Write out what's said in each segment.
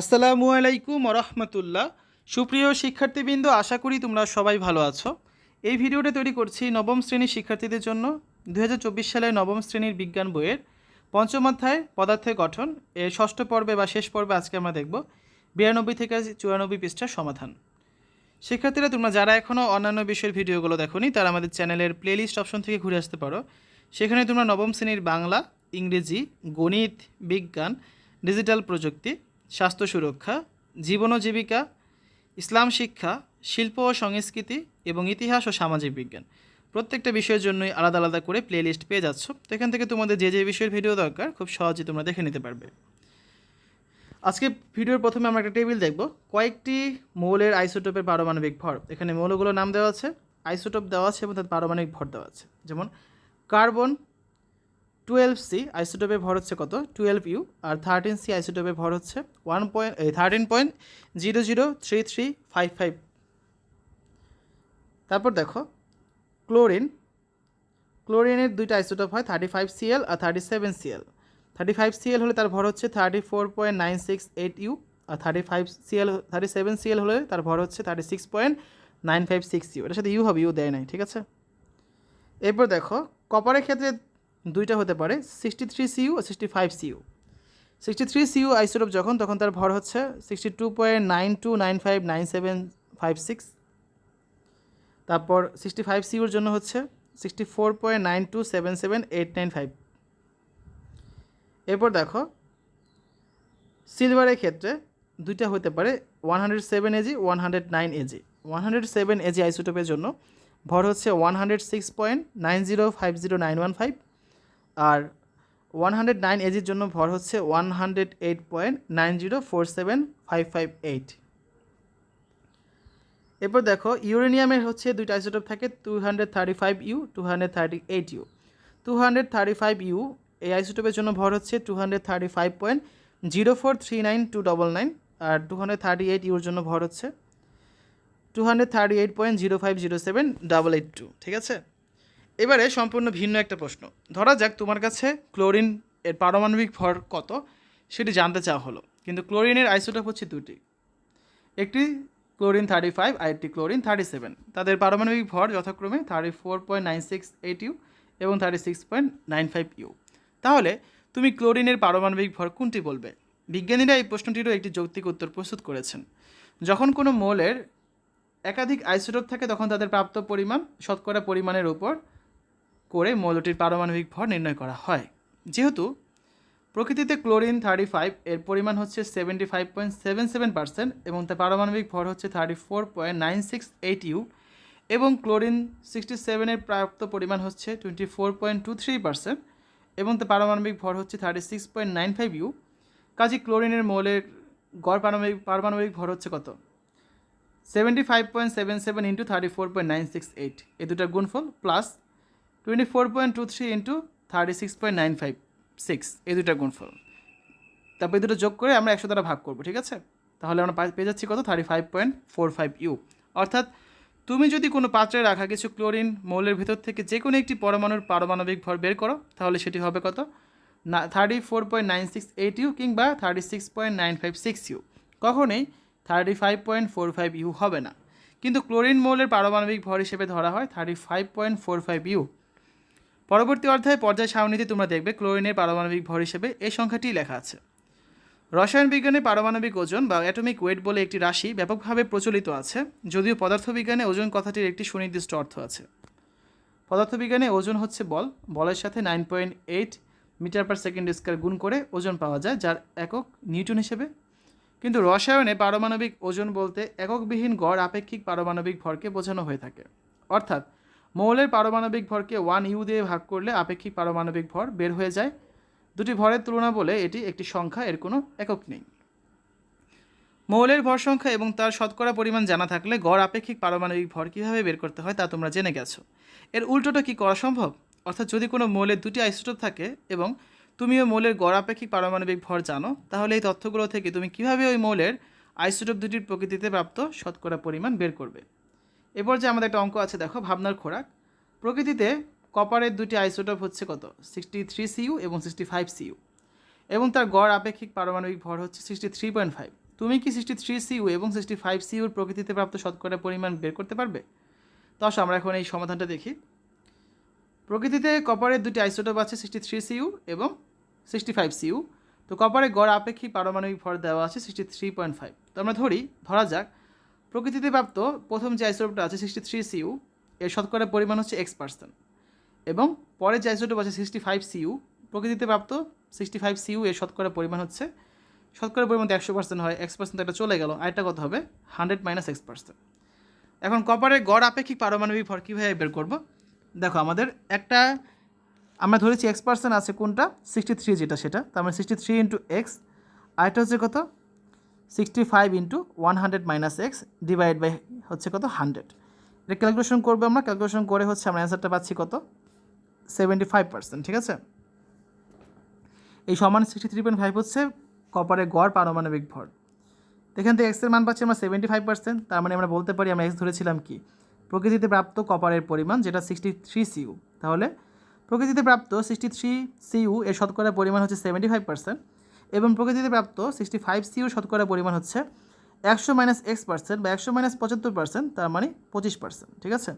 আসসালামু আলাইকুম রহমতুল্লাহ সুপ্রিয় শিক্ষার্থীবৃন্দ, আশা করি তোমরা সবাই ভালো আছো। এই ভিডিওটা তৈরি করছি নবম শ্রেণির শিক্ষার্থীদের জন্য। দু হাজার চব্বিশ সালের নবম শ্রেণির বিজ্ঞান বইয়ের পঞ্চম অধ্যায়, পদার্থের গঠন। এর ষষ্ঠ পর্বে বা শেষ পর্বে আজকে আমরা দেখব বিরানব্বই থেকে চুরানব্বই পৃষ্ঠার সমাধান। শিক্ষার্থীরা, তোমরা যারা এখনও অন্যান্য বিষয়ের ভিডিওগুলো দেখোনি, তারা আমাদের চ্যানেলের প্লেলিস্ট অপশন থেকে ঘুরে আসতে পারো। সেখানে তোমরা নবম শ্রেণির বাংলা, ইংরেজি, গণিত, বিজ্ঞান ডিজিটাল প্রযুক্তি স্বাস্থ্য সুরক্ষা, জীবন ও জীবিকা, ইসলাম শিক্ষা, শিল্প ও সংস্কৃতি এবং ইতিহাস ও সামাজিক বিজ্ঞান। প্রত্যেকটা বিষয়ের জন্যই আলাদা আলাদা করে প্লেলিস্ট পেয়ে যাচ্ছ। তো এখান থেকে তোমাদের যে যে বিষয়ের ভিডিও দরকার, খুব সহজেই তোমরা দেখে নিতে পারবে। আজকে ভিডিওর প্রথমে আমরা একটা টেবিল দেখব। কয়েকটি মৌলের আইসোটোপের পারমাণবিক ভর। এখানে মৌলগুলোর নাম দেওয়া আছে। আইসোটোপ দেওয়া আছে এবং তার পারমাণবিক ভর দেওয়া আছে। যেমন কার্বন টুয়েলভ সি আইসোটোপের ভর হচ্ছে কত? টুয়েলভ ইউ আর থার্টিন সি আইসোটোপের ভর হচ্ছে one point thirteen point zero zero three three five five তারপর দেখো ক্লোরিন ক্লোরিনের দুইটা আইসোটোপ হয় থার্টি ফাইভ সিএল আর thirty seven CL thirty five CL হলে তার ভর হচ্ছে thirty four point nine six eight U আর thirty five CL thirty seven CL হলে তার ভর হচ্ছে thirty six point nine five six U এটার সাথে ইউ হবে ইউ দেয় নাই, ঠিক আছে? এরপর দেখো কপারের ক্ষেত্রে দুইটা হতে পারে sixty three CU sixty five CU sixty three CU isotope যখন, তখন তার ভর হচ্ছে sixty two point nine two nine five nine seven five six তারপর সিক্সটি ফাইভ সিইউর জন্য হচ্ছে sixty four point nine two seven seven eight nine five এরপর দেখো সিলভারের ক্ষেত্রে দুইটা হতে পারে one hundred seven AG one hundred nine AG one hundred seven AG আইসোটোপের জন্য ভর হচ্ছে one hundred six point nine zero five zero nine one five আর ওয়ান হান্ড্রেড নাইন এজির জন্য ভর হচ্ছে one hundred eight point nine zero four seven five five eight এরপর দেখো, ইউরেনিয়ামের হচ্ছে দুইটা আইসোটোপ থাকে two hundred thirty five U two hundred thirty eight U two hundred thirty five U এই আইসোটোপের জন্য ভর হচ্ছে two hundred thirty five point zero four three nine two double nine আর টু হান্ড্রেড থার্টি এইট ইউর জন্য ভর হচ্ছে two hundred thirty eight point zero five zero seven double eight two ঠিক আছে? এবারে সম্পূর্ণ ভিন্ন একটা প্রশ্ন। ধরা যাক তোমার কাছে ক্লোরিন এর পারমাণবিক ভর কত, সেটি জানতে চাওয়া হলো। কিন্তু ক্লোরিনের আইসোটোপ হচ্ছে দুটি একটি ক্লোরিন থার্টি ফাইভ আর একটি ক্লোরিন থার্টি সেভেন। তাদের পারমাণবিক ভর যথাক্রমে thirty four point nine six eight U এবং thirty six point nine five U. তাহলে তুমি ক্লোরিনের পারমাণবিক ভর কোনটি বলবে? বিজ্ঞানীরা এই প্রশ্নটিরও একটি যৌক্তিক উত্তর প্রস্তুত করেছেন। যখন কোনো মৌলের একাধিক আইসোটোপ থাকে, তখন তাদের প্রাপ্ত পরিমাণ, শতকরা পরিমাণের উপর করে মৌলটির পারমাণবিক ভর নির্ণয় করা হয়। যেহেতু প্রকৃতিতে ক্লোরিন থার্টি ফাইভ এর পরিমাণ হচ্ছে seventy five point seven seven percent এবং তার পারমাণবিক ভর হচ্ছে thirty four point nine six eight U এবং ক্লোরিন সিক্সটি সেভেনের প্রাপ্ত পরিমাণ হচ্ছে twenty four point two three percent এবং তার পারমাণবিক ভর হচ্ছে thirty six point nine five U. কাজে ক্লোরিনের মৌলের গড় পারমাণবিক পারমাণবিক ভর হচ্ছে কত? Seventy five point seven seven into thirty four point nine six eight. এ দুটার গুণফল plus twenty four point two three into thirty six point nine five six এই দুটার গুণফল। তারপর এই দুটো যোগ করে আমরা একশো দ্বারা ভাগ করব, ঠিক আছে? তাহলে আমরা পেয়ে যাচ্ছি কত? Thirty five point four five U অর্থাৎ তুমি যদি কোনো পাত্রে রাখা কিছু ক্লোরিন মৌলের ভেতর থেকে যে কোনো একটি পরমাণুর পারমাণবিক ভর বের করো, তাহলে সেটি হবে কত? না thirty four point nine six eight U কিংবা thirty six point nine five six U কখনোই thirty five point four five U হবে না। কিন্তু ক্লোরিন মৌলের পারমাণবিক ভর হিসেবে ধরা হয় thirty five point four five U পরবর্তী অধ্যায়ে পর্যায় সারণীতে তোমরা দেখবে ক্লোরিনের পারমাণবিক ভর হিসেবে এই সংখ্যাটি লেখা আছে। রসায়ন বিজ্ঞানে পারমাণবিক ওজন বা অ্যাটমিক ওয়েট বলে একটি রাশি ব্যাপকভাবে প্রচলিত আছে, যদিও পদার্থবিজ্ঞানে ওজন কথাটির একটি সুনির্দিষ্ট অর্থ আছে। পদার্থবিজ্ঞানে ওজন হচ্ছে বল, বলের সাথে nine point eight metre per second square গুণ করে ওজন পাওয়া যায়, যার একক নিউটন হিসেবে। কিন্তু রসায়নে পারমাণবিক ওজন বলতে এককবিহীন গড় আপেক্ষিক পারমাণবিক ভরকে বোঝানো হয়ে থাকে। অর্থাৎ মৌলের পারমাণবিক ভরকে ওয়ান ইউ দিয়ে ভাগ করলে আপেক্ষিক পারমাণবিক ভর বের হয়ে যায়। দুটি ভরের তুলনা বলে এটি একটি সংখ্যা, এর কোনো একক নেই। মৌলের ভর সংখ্যা এবং তার শতকরা পরিমাণ জানা থাকলে গড় আপেক্ষিক পারমাণবিক ভর কীভাবে বের করতে হয় তা তোমরা জেনে গেছো। এর উল্টোটা কি করা সম্ভব? অর্থাৎ যদি কোনো মৌলের দুটি আইসোটোপ থাকে এবং তুমিও মৌলের গড় আপেক্ষিক পারমাণবিক ভর জানো, তাহলে এই তথ্যগুলো থেকে তুমি কীভাবে ওই মৌলের আইসোটোপ দুটির প্রকৃতিতে প্রাপ্ত শতকরা পরিমাণ বের করবে? এরপর যে আমাদের একটা অঙ্ক আছে, দেখো, ভাবনার খোরাক। প্রকৃতিতে কপারের দুটি আইসোটপ হচ্ছে কত? সিক্সটি থ্রি সিইউ এবং সিক্সটি ফাইভ সিইউ এবং তার গড় আপেক্ষিক পারমাণবিক ভর হচ্ছে সিক্সটি থ্রি পয়েন্ট ফাইভ। তুমি কি সিক্সটি থ্রি সিইউ এবং সিক্সটি ফাইভ সিইউর প্রকৃতিতে প্রাপ্ত শতকরা পরিমাণ বের করতে পারবে? তো আসো, আমরা এখন এই সমাধানটা দেখি। প্রকৃতিতে কপারের দুটি আইসোটপ আছে, সিক্সটি থ্রি সিইউ এবং সিক্সটি ফাইভ সিইউ তো কপারে গড় আপেক্ষিক পারমাণবিক ভর দেওয়া আছে সিক্সটি থ্রি পয়েন্ট ফাইভ। তো আমরা ধরি, ধরা যাক প্রকৃতিতে প্রাপ্ত প্রথম যে আইসোটোপটা আছে সিক্সটি থ্রি সিইউ এর শতকরা পরিমাণ হচ্ছে এক্স পার্সেন্ট এবং পরের যে আইসোটোপ আছে সিক্সটি ফাইভ সিইউ প্রকৃতিতে প্রাপ্ত সিক্সটি ফাইভ সিইউ এর শতকরা পরিমাণ হচ্ছে, শতকরা পরিমাণ একশো পার্সেন্ট হয় এক্স পার্সেন্ট একটা চলে গেল, আরেকটা কত হবে হান্ড্রেড মাইনাস এক্স পার্সেন্ট এখন কপারের গড় আপেক্ষিক পারমাণবিক ভর কীভাবে বের করব? দেখো, আমাদের একটা, আমরা ধরেছি এক্স পার্সেন্ট আছে কোনটা? সিক্সটি থ্রি যেটা সেটা, তার মানে সিক্সটি থ্রি ইন্টু এক্স আরেকটা হচ্ছে কত? Sixty five into one hundred minus X divide by হচ্ছে কত? হান্ড্রেড এটা ক্যালকুলেশন করব আমরা ক্যালকুলেশন করে হচ্ছে আমরা অ্যান্সারটা পাচ্ছি কত? সেভেন্টি ফাইভ পার্সেন্ট ঠিক আছে? এই সমান সিক্সটি থ্রি পয়েন্ট ফাইভ হচ্ছে কপারের গড় পারমাণবিক ভর। এখান থেকে এক্সের মান পাচ্ছি আমরা সেভেন্টি ফাইভ পার্সেন্ট তার মানে আমরা বলতে পারি আমরা এক্স ধরেছিলাম কি? প্রকৃতিতে প্রাপ্ত কপারের পরিমাণ যেটা সিক্সটি থ্রি সিইউ তাহলে প্রকৃতিতে প্রাপ্ত সিক্সটি থ্রি সিইউ এর শতকরা পরিমাণ হচ্ছে সেভেন্টি ফাইভ পার্সেন্ট এবং প্রকৃতিতে প্রাপ্ত সিক্সটি ফাইভ সিইউ শতকরা পরিমাণ হচ্ছে একশো মাইনাস এক্স পার্সেন্ট বা একশো মাইনাস পঁচাত্তর পার্সেন্ট তার মানে পঁচিশ পার্সেন্ট ঠিক আছে?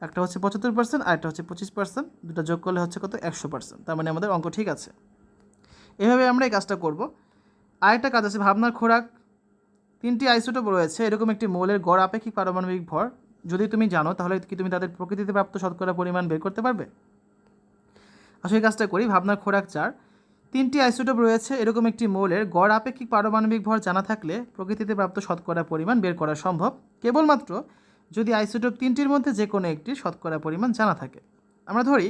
একটা হচ্ছে পঁচাত্তর পার্সেন্ট আর একটা হচ্ছে পঁচিশ পার্সেন্ট দুটো যোগ করলে হচ্ছে কত? একশো পার্সেন্ট তার মানে আমাদের অঙ্ক ঠিক আছে। এভাবে আমরা এই কাজটা করব। আরেকটা কাজ আছে, ভাবনার খোরাক। তিনটি আইসোটোপ রয়েছে, এরকম একটি মৌলের গড় আপেক্ষিক পারমাণবিক ভর। যদি তুমি জানো, তাহলে কি তুমি তাদের প্রকৃতিতে প্রাপ্ত শতকরা পরিমাণ বের করতে পারবে? আসলে এই কাজটা করি, ভাবনার খোরাক চার। তিনটি আইসোটোপ রয়েছে, এরকম একটি মৌলের। গড় আপেক্ষিক পারমাণবিক ভর জানা থাকলে প্রকৃতিতে প্রাপ্ত শতকরা পরিমাণ বের করা সম্ভব। কেবলমাত্র যদি আইসোটোপ তিনটির মধ্যে যে কোনো একটি শতকরা পরিমাণ জানা থাকে। আমরা ধরি,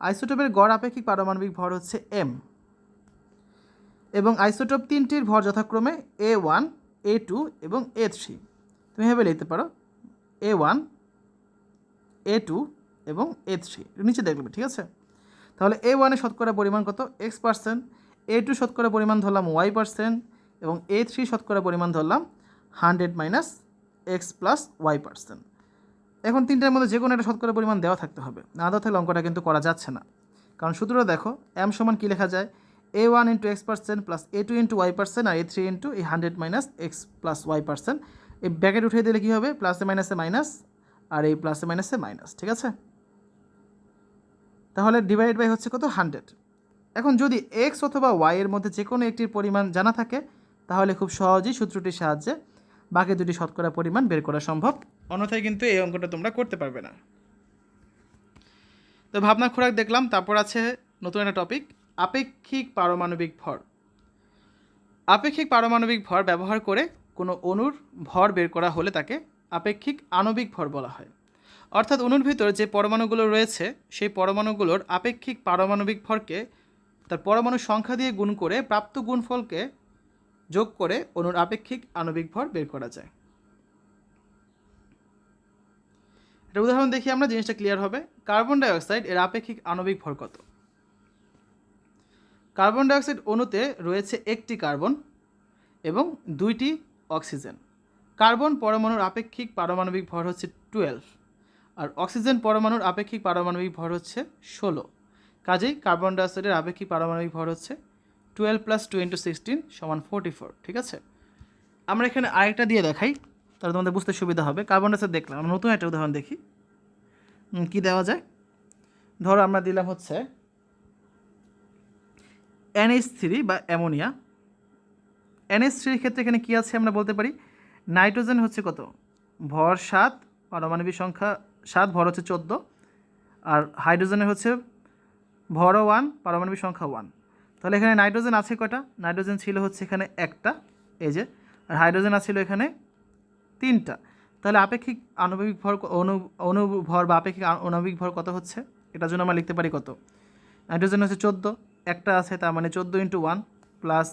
আইসোটোপের গড় আপেক্ষিক পারমাণবিক ভর হচ্ছে এম এবং আইসোটোপ তিনটির ভর যথাক্রমে এ ওয়ান এ টু এবং এ থ্রি তুমি ভেবে লিখতে পারো এ ওয়ান এ টু এবং এ থ্রি নিচে দেখবে, ঠিক আছে? তাহলে এ ওয়ানের শতকরা পরিমাণ কত? এক্স পার্সেন্ট এ টু শতকরা পরিমাণ ধরলাম ওয়াই পার্সেন্ট এবং এ থ্রি শতকরা পরিমাণ ধরলাম hundred minus X plus Y percent এখন তিনটার মধ্যে যে কোনো একটা শতকরা পরিমাণ দেওয়া থাকতে হবে। না দেওয়া থাকলে অঙ্কটা কিন্তু করা যাচ্ছে না। কারণ সূত্রটা দেখো এম সমান কী লেখা যায়? A one into X percent plus A two into Y percent R A three into এই hundred minus X plus Y percent এই ব্যাকেট উঠিয়ে দিলে কী হবে? প্লাসে মাইনাসে মাইনাস আর এই প্লাসে মাইনাসে মাইনাস ঠিক আছে? তাহলে ডিভাইড বাই হচ্ছে কত? হান্ড্রেড এখন যদি এক্স অথবা ওয়াই এর মধ্যে যে কোনো একটির পরিমাণ জানা থাকে, তাহলে খুব সহজেই সূত্রটির সাহায্যে বাকি দুটি শতকরা পরিমাণ বের করা সম্ভব। অন্যথায় কিন্তু এই অঙ্কটা তোমরা করতে পারবে না। তো ভাবনা খোরাক দেখলাম, তারপর আছে নতুন একটা টপিক আপেক্ষিক পারমাণবিক ভর। আপেক্ষিক পারমাণবিক ভর ব্যবহার করে কোনো অণুর ভর বের করা হলে তাকে আপেক্ষিক আণবিক ভর বলা হয়। অর্থাৎ অণুর ভিতর যে পরমাণুগুলো রয়েছে, সেই পরমাণুগুলোর আপেক্ষিক পারমাণবিক ভরকে তার পরমাণু সংখ্যা দিয়ে গুণ করে প্রাপ্ত গুণফলকে যোগ করে অণুর আপেক্ষিক আণবিক ভর বের করা যায়। একটা উদাহরণ দেখি আমরা, জিনিসটা ক্লিয়ার হবে। কার্বন ডাইঅক্সাইড এর আপেক্ষিক আণবিক ভর কত? কার্বন ডাইঅক্সাইড অণুতে রয়েছে একটি কার্বন এবং দুইটি অক্সিজেন কার্বন পরমাণুর আপেক্ষিক পারমাণবিক ভর হচ্ছে টুয়েলভ আর অক্সিজেন পরমাণুর আপেক্ষিক পারমাণবিক ভর হচ্ছে ষোলো। কাজেই কার্বন ডাইঅক্সাইডের আপেক্ষিক পারমাণবিক ভর হচ্ছে twelve plus two into sixteen সমান ফোর্টি ফোর, ঠিক আছে? আমরা এখানে আরেকটা দিয়ে দেখাই, তাহলে তোমাদের বুঝতে সুবিধা হবে। কার্বন ডাইঅক্সাইড দেখলাম, আমরা নতুন একটা উদাহরণ দেখি। কি দেওয়া যায়? ধরো আমরা দিলাম হচ্ছে এনএইচ থ্রি বা অ্যামোনিয়া। এনএইচ থ্রির ক্ষেত্রে এখানে কী আছে আমরা বলতে পারি? নাইট্রোজেন হচ্ছে কত? ভর সাত, পারমাণবিক সংখ্যা সাত, ভর হচ্ছে চোদ্দ। আর হাইড্রোজেনের হচ্ছে ভরও ওয়ান, পারমাণবিক সংখ্যা ওয়ান। তাহলে এখানে নাইট্রোজেন আছে কটা নাইট্রোজেন ছিল হচ্ছে এখানে একটা, এই যে। আর হাইড্রোজেন আছিল এখানে তিনটা। তাহলে আপেক্ষিক আণবিক ভর অনু অণু অণু ভর বা আপেক্ষিক আণবিক ভর কত হচ্ছে? এটার জন্য আমরা লিখতে পারি কত? নাইট্রোজেন হচ্ছে চোদ্দ, একটা আছে তার মানে চোদ্দ ইন্টু ওয়ান প্লাস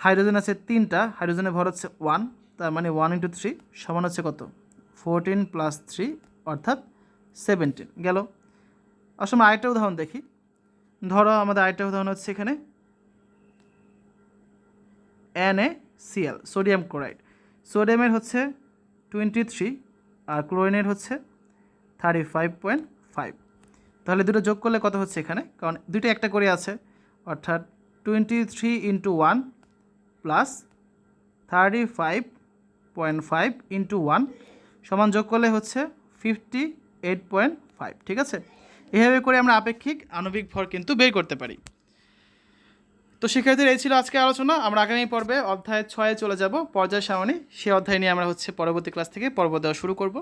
হাইড্রোজেন আছে তিনটা, হাইড্রোজেনের ভর হচ্ছে ওয়ান তার মানে ওয়ান ইন্টু থ্রি সমান হচ্ছে কত? ফোরটিন প্লাস থ্রি অর্থাৎ সেভেন্টিন গেল। আসলে আরেকটা উদাহরণ দেখি। ধরো আমাদের আরেকটা উদাহরণ হচ্ছে এখানে। N A CL sodium chloride সোডিয়ামের হচ্ছে টোয়েন্টি থ্রি আর ক্লোরিনের হচ্ছে থার্টি ফাইভ পয়েন্ট ফাইভ তাহলে দুটো যোগ করলে কত হচ্ছে এখানে? কারণ দুটো একটা করে আছে। অর্থাৎ twenty three into one plus thirty five point five into one সমান যোগ করলে হচ্ছে ফিফটি এইট পয়েন্ট ফাইভ ঠিক আছে? এভাবে করে আমরা আপেক্ষিক আণবিক ভর কিন্তু বের করতে পারি। তো শিক্ষার্থীর এই ছিল আজকে আলোচনা। আমরা আগামী পর্বে অধ্যায় ছয়ে চলে যাব। পর্যায় সারণী সেই অধ্যায় নিয়ে আমরা হচ্ছে পরবর্তী ক্লাস থেকে পর্ব দেওয়া শুরু করব।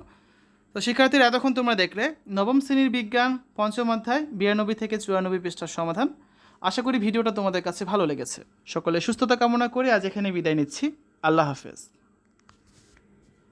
তো শিক্ষার্থীরা এতক্ষণ তোমরা দেখলে নবম শ্রেণির বিজ্ঞান, পঞ্চম অধ্যায়, বিরানব্বই থেকে চুরানব্বই পৃষ্ঠার সমাধান। আশা করি ভিডিওটা তোমাদের কাছে ভালো লেগেছে। সকলে সুস্থতা কামনা করে আজ এখানে বিদায় নিচ্ছি। আল্লাহ হাফেজ।